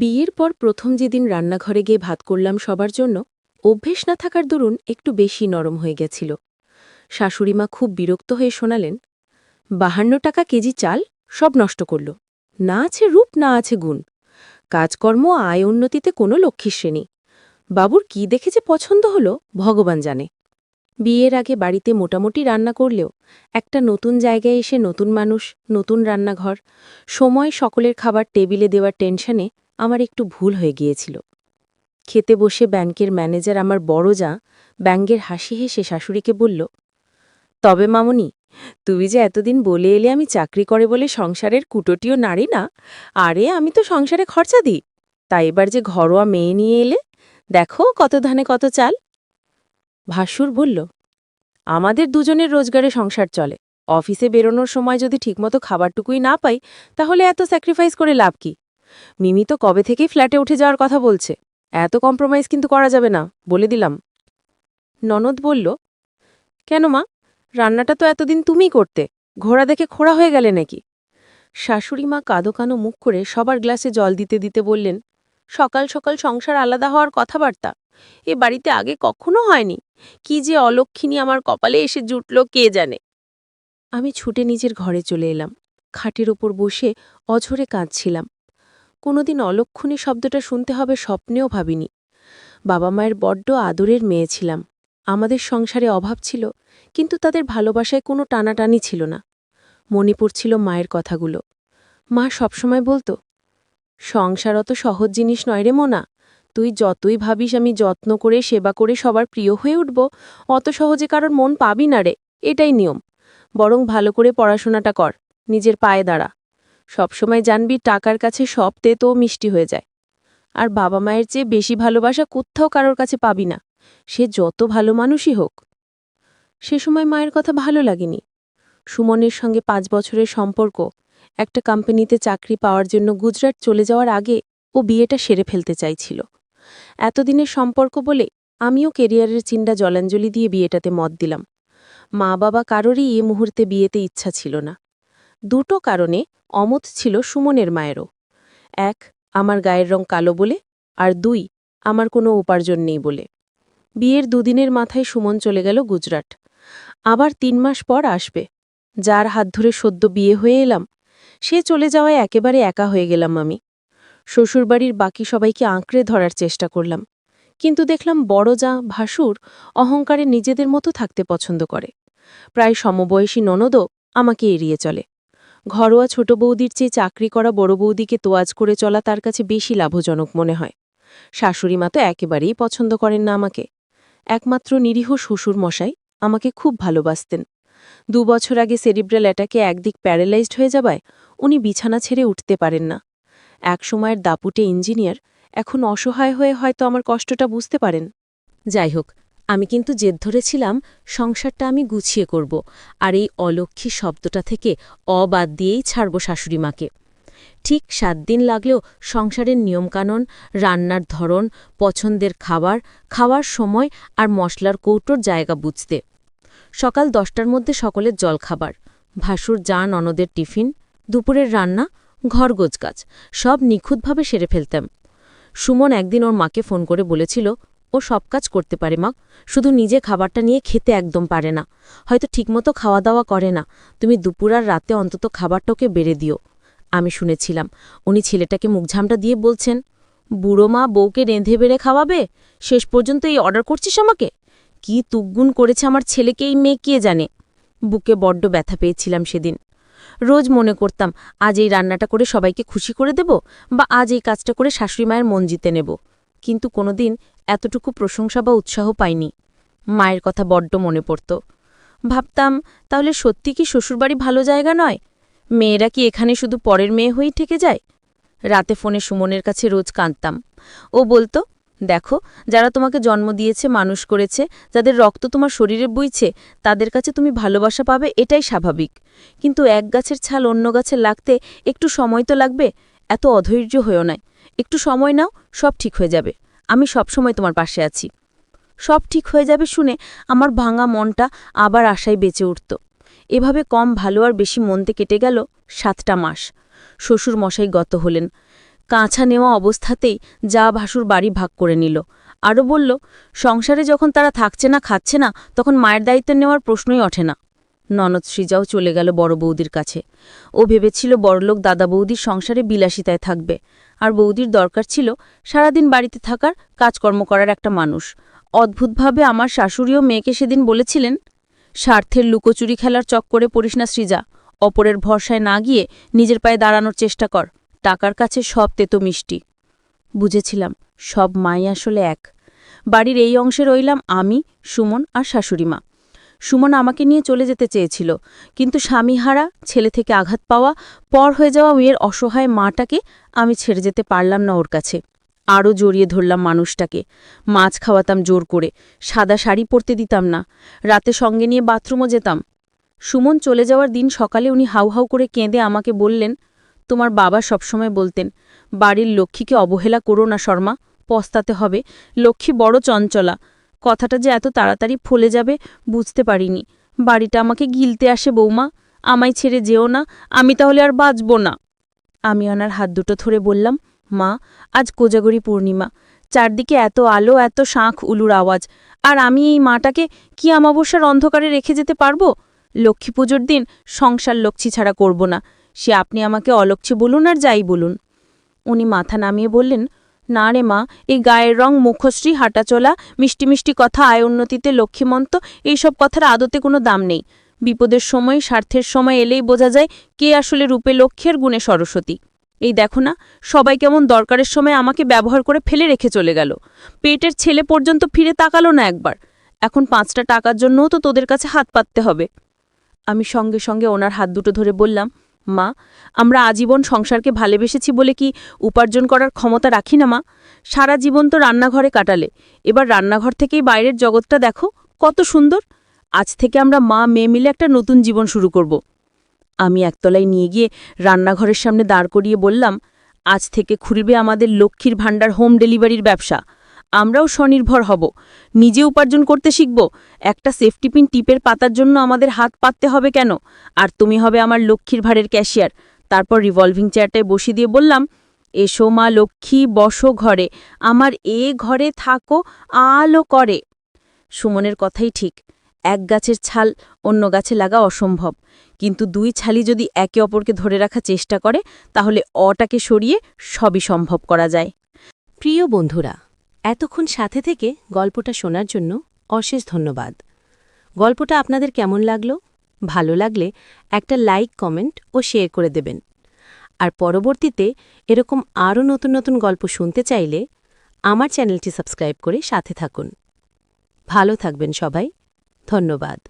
বিয়ের পর প্রথম যেদিন রান্নাঘরে গিয়ে ভাত করলাম সবার জন্য, অভ্যেস না থাকার দরুন একটু বেশি নরম হয়ে গেছিল। শাশুড়িমা খুব বিরক্ত হয়ে শোনালেন, বাহান্ন টাকা কেজি চাল সব নষ্ট করল। না আছে রূপ, না আছে গুণ। কাজকর্ম, আয় উন্নতিতে কোনো লক্ষ্মী শ্রেণি। বাবুর কি দেখে যে পছন্দ হলো, ভগবান জানে। বিয়ের আগে বাড়িতে মোটামুটি রান্না করলেও একটা নতুন জায়গায় এসে নতুন মানুষ, নতুন রান্নাঘর, সময় সকলের খাবার টেবিলে দেওয়ার টেনশনে আমার একটু ভুল হয়ে গিয়েছিল। খেতে বসে ব্যাংকের ম্যানেজার আমার বড় যা ব্যাঙ্গের হাসি হেসে শাশুড়িকে বলল, তবে মামনি তুমি যে এতদিন বলে এলে আমি চাকরি করে বলে সংসারের কুটোটিও নাড়ি না, আরে আমি তো সংসারে খরচা দিই। তাই এবার যে ঘরোয়া মেয়ে নিয়ে এলে, দেখো কত ধানে কত চাল। ভাসুর বলল, আমাদের দুজনের রোজগারে সংসার চলে। অফিসে বেরোনোর সময় যদি ঠিকমতো খাবারটুকুই না পাই, তাহলে এত স্যাক্রিফাইস করে লাভ কি? মিমি তো কবে থেকেই ফ্ল্যাটে উঠে যাওয়ার কথা বলছে। এত কম্প্রোমাইজ কিন্তু করা যাবে না, বলে দিলাম। ননদ বলল, কেন মা? রান্নাটা তো এতদিন তুমি করতে। ঘোড়া দেখে খোড়া হয়ে গেলে নাকি? শাশুড়ি মা কাদো কানো মুখ করে সবার গ্লাসে জল দিতে দিতে বললেন, সকাল সকাল সংসার আলাদা হওয়ার কথাবার্তা। এ বাড়িতে আগে কখনো হয়নি। কি যে অলক্ষিনী আমার কপালে এসে জুটল, কে জানে? আমি ছুটে নিজের ঘরে চলে এলাম। খাটের ওপর বসে অঝরে কাঁদছিলাম। কোনোদিন অলক্ষণী শব্দটা শুনতে হবে স্বপ্নেও ভাবিনি। বাবা মায়ের বড্ড আদরের মেয়ে ছিলাম। আমাদের সংসারে অভাব ছিল, কিন্তু তাদের ভালোবাসায় কোনো টানাটানি ছিল না। মনে পড়ছিল মায়ের কথাগুলো। মা সবসময় বলতো, সংসার অত সহজ জিনিস নয় রে মোনা। তুই যতই ভাবিস আমি যত্ন করে, সেবা করে সবার প্রিয় হয়ে উঠব, অত সহজে কারোর মন পাবি না রে। এটাই নিয়ম। বরং ভালো করে পড়াশোনাটা কর, নিজের পায়ে দাঁড়া। সবসময় জানবি টাকার কাছে সব তেতো মিষ্টি হয়ে যায়। আর বাবা মায়ের চেয়ে বেশি ভালোবাসা কোথাও কারোর কাছে পাবি না। সে যত ভালো মানুষই হোক। সে সময় মায়ের কথা ভালো লাগেনি। সুমনের সঙ্গে পাঁচ বছরের সম্পর্ক, একটা কোম্পানিতে চাকরি পাওয়ার জন্য গুজরাট চলে যাওয়ার আগে ও বিয়েটা সেরে ফেলতে চাইছিল। এতদিনের সম্পর্ক বলে আমিও কেরিয়ারের চিন্তা জলাঞ্জলি দিয়ে বিয়েটাতে মত দিলাম। মা বাবা কারোরই এ মুহূর্তে বিয়েতে ইচ্ছা ছিল না। দুটো কারণে অমত ছিল সুমনের মায়েরও। এক, আমার গায়ের রং কালো বলে, আর দুই, আমার কোনো উপার্জন নেই বলে। বিয়ের দুদিনের মাথায় সুমন চলে গেল গুজরাট। আবার তিন মাস পর আসবে। যার হাত ধরে সদ্য বিয়ে হয়ে এলাম, সে চলে যাওয়ায় একেবারে একা হয়ে গেলাম আমি। শ্বশুরবাড়ির বাকি সবাইকে আঁকড়ে ধরার চেষ্টা করলাম, কিন্তু দেখলাম বড় যা ভাসুর অহংকারে নিজেদের মতো থাকতে পছন্দ করে। প্রায় সমবয়সী ননদও আমাকে এড়িয়ে চলে। ঘরোয়া ছোট বৌদির চেয়ে চাকরি করা বড় বৌদিকে তোয়াজ করে চলা তার কাছে বেশি লাভজনক মনে হয়। শাশুড়ি মা তো একেবারেই পছন্দ করেন না আমাকে। একমাত্র নিরীহ শ্বশুর মশাই আমাকে খুব ভালোবাসতেন। দু বছর আগে সেরিব্রাল অ্যাটাকে একদিক প্যারালাইজড হয়ে যাবায় উনি বিছানা ছেড়ে উঠতে পারেন না। একসময়ের দাপুটে ইঞ্জিনিয়ার, এখন অসহায় হয়ে হয়তো আমার কষ্টটা বুঝতে পারেন। যাই হোক আমি কিন্তু জেদ ধরেছিলাম সংসারটা আমি গুছিয়ে করব, আর এই অলক্ষী শব্দটা থেকে অবাদ দিয়েই ছাড়ব শাশুড়িমাকে ঠিক সাত দিন লাগলেও সংসারের নিয়মকানুন, রান্নার ধরন, পছন্দের খাবার, খাওয়ার সময় আর মশলার কৌটোর জায়গা বুঝতে। সকাল দশটার মধ্যে সকলের জলখাবার, ভাসুর যা ননদের টিফিন, দুপুরের রান্না ঘর গোজগাছ সব নিখুঁতভাবে সেরে ফেলতাম। সুমন একদিন ওর মাকে ফোন করে বলেছিল ও সব কাজ করতে পারে, মা। শুধু নিজে খাবারটা নিয়ে খেতে একদম পারে না। হয়তো ঠিকমতো খাওয়া দাওয়া করে না। তুমি দুপুর আর রাতে অন্তত খাবারটাকে বেড়ে দিও। আমি শুনেছিলাম। উনি ছেলেটাকে মুখঝামটা দিয়ে বলছেন, বুড়ো মা বউকে রেঁধে বেড়ে খাওয়াবে? শেষ পর্যন্ত এই অর্ডার করছিস আমাকে? কি তুকগুণ করেছে আমার ছেলেকে এই মেয়ে কে জানে? বুকে বড্ড ব্যথা পেয়েছিলাম সেদিন। রোজ মনে করতাম, আজ এই রান্নাটা করে সবাইকে খুশি করে দেব বা আজ এই কাজটা করে শাশুড়ি মায়ের মন জিতে নেব। কিন্তু কোনোদিন এতটুকু প্রশংসা বা উৎসাহ পাইনি। মায়ের কথা বড্ড মনে পড়ত। ভাবতাম, তাহলে সত্যি কি শ্বশুরবাড়ি ভালো জায়গা নয়? মেয়েরা কি এখানে শুধু পরের মেয়ে হয়েই থেকে যায়? রাতে ফোনে সুমনের কাছে রোজ কাঁদতাম। ও বলতো, দেখো, যারা তোমাকে জন্ম দিয়েছে, মানুষ করেছে, যাদের রক্ত তোমার শরীরে বইছে, তাদের কাছে তুমি ভালোবাসা পাবে, এটাই স্বাভাবিক। কিন্তু এক গাছের ছাল অন্য গাছে লাগতে একটু সময় তো লাগবে, এত অধৈর্য হয়েও নয় একটু সময় নাও, সব ঠিক হয়ে যাবে। আমি সব সময় তোমার পাশে আছি। সব ঠিক হয়ে যাবে শুনে আমার ভাঙা মনটা আবার আশায় বেঁচে উঠত। এভাবে কম ভালো আর বেশি মনতে কেটে গেল সাতটা মাস। শ্বশুর মশাই গত হলেন। কাঁচা নেওয়া অবস্থাতেই যা ভাসুর বাড়ি ভাগ করে নিল। আরও বলল, সংসারে যখন তারা থাকছে না, খাচ্ছে না, তখন মায়ের দায়িত্ব নেওয়ার প্রশ্নই ওঠে না। ননদ সৃজাও চলে গেল বড় বৌদির কাছে। ও ভেবেছিল বড়লোক দাদা বৌদির সংসারে বিলাসিতায় থাকবে। আর বৌদির দরকার ছিল সারাদিন বাড়িতে থাকার, কাজকর্ম করার একটা মানুষ। অদ্ভুতভাবে আমার শাশুড়িও মেয়েকে সেদিন বলেছিলেন, স্বার্থের লুকোচুরি খেলার চক্করে পড়িস না সৃজা অপরের ভরসায় না গিয়ে নিজের পায়ে দাঁড়ানোর চেষ্টা কর। টাকার কাছে সব তেতো মিষ্টি। বুঝেছিলাম, সব মাই আসলে এক। বাড়ির এই অংশে রইলাম আমি, সুমন আর শাশুড়িমা। সুমন আমাকে নিয়ে চলে যেতে চেয়েছিল। কিন্তু স্বামীহারা, ছেলে থেকে আঘাত পাওয়া, পর হয়ে যাওয়া মেয়ের অসহায় মাটাকে আমি ছেড়ে যেতে পারলাম না ওর কাছে। আরও জড়িয়ে ধরলাম মানুষটাকে। মাছ খাওয়াতাম জোর করে, সাদা শাড়ি পরতে দিতাম না, রাতে সঙ্গে নিয়ে বাথরুমও যেতাম। সুমন চলে যাওয়ার দিন সকালে উনি হাউ হাউ করে কেঁদে আমাকে বললেন, তোমার বাবা সবসময় বলতেন, বাড়ির লক্ষ্মীকে অবহেলা করো না শর্মা, পস্তাতে হবে, লক্ষ্মী বড় চঞ্চলা কথাটা যে এত তাড়াতাড়ি ফলে যাবে বুঝতে পারিনি। বাড়িটা আমাকে গিলতে আসে বৌমা, আমায় ছেড়ে যেও না, আমি তাহলে আর বাঁচব না। আমি ওনার হাত দুটো ধরে বললাম, মা, আজ কোজাগরি পূর্ণিমা, চারদিকে এত আলো, এত শাঁখ উলুর আওয়াজ, আর আমি এই মাটাকে কি আমাবস্যার অন্ধকারে রেখে যেতে পারব? লক্ষ্মী পুজোর দিন সংসার লক্ষ্মী ছাড়া করব না, সে আপনি আমাকে অলক্ষ্মী বলুন আর যাই বলুন। উনি মাথা নামিয়ে বললেন না রে মা, এই গায়ের রং, মুখশ্রী, হাঁটাচলা, মিষ্টি মিষ্টি কথা, আয় উন্নতিতে লক্ষ্মীমন্ত, এইসব কথার আদতে কোনো দাম নেই। বিপদের সময়, স্বার্থের সময় এলেই বোঝা যায় কে আসলে রূপে লক্ষ্যের গুণে সরস্বতী। এই দেখো না, সবাই কেমন দরকারের সময় আমাকে ব্যবহার করে ফেলে রেখে চলে গেল। পেটের ছেলে পর্যন্ত ফিরে তাকালো না একবার। এখন পাঁচটা টাকার জন্যও তো তোদের কাছে হাত পাততে হবে। আমি সঙ্গে সঙ্গে ওনার হাত দুটো ধরে বললাম মা, আমরা আজীবন সংসারকে ভালোবেসেছি বলে কি উপার্জন করার ক্ষমতা রাখি না, মা? সারা জীবন তো রান্নাঘরে কাটালে। এবার রান্নাঘর থেকেই বাইরের জগৎটা দেখো, কত সুন্দর! আজ থেকে আমরা মা, মেয়ে মিলে একটা নতুন জীবন শুরু করব। আমি একতলায় নিয়ে গিয়ে রান্নাঘরের সামনে দাঁড় করিয়ে বললাম, আজ থেকে খুলবে আমাদের লক্ষ্মীর ভাণ্ডার হোম ডেলিভারির ব্যবসা। আমরাও স্বনির্ভর হব। নিজে উপার্জন করতে শিখব। একটা সেফটি পিন টিপের পাতার জন্য আমাদের হাত পাততে হবে কেন? আর তুমি হবে আমার লক্ষ্মীর ভাড়ের ক্যাশিয়ার তারপর রিভলভিং চেয়ারটায় বসিয়ে দিয়ে বললাম, এসো মা লক্ষ্মী, বসো ঘরে। আমার এ ঘরে থাকো, আলো করে। সুমনের কথাই ঠিক। এক গাছের ছাল অন্য গাছে লাগা অসম্ভব। কিন্তু দুই ছালি যদি একে অপরকে ধরে রাখার চেষ্টা করে, তাহলে অটাকে সরিয়ে সবই সম্ভব করা যায়। প্রিয় বন্ধুরা এতক্ষণ সাথে থেকে গল্পটা শোনার জন্য অশেষ ধন্যবাদ। গল্পটা আপনাদের কেমন লাগল? ভালো লাগলে একটা লাইক, কমেন্ট ও শেয়ার করে দেবেন। আর পরবর্তীতে এরকম আরও নতুন নতুন গল্প শুনতে চাইলে আমার চ্যানেলটি সাবস্ক্রাইব করে সাথে থাকুন। ভালো থাকবেন সবাই। ধন্যবাদ।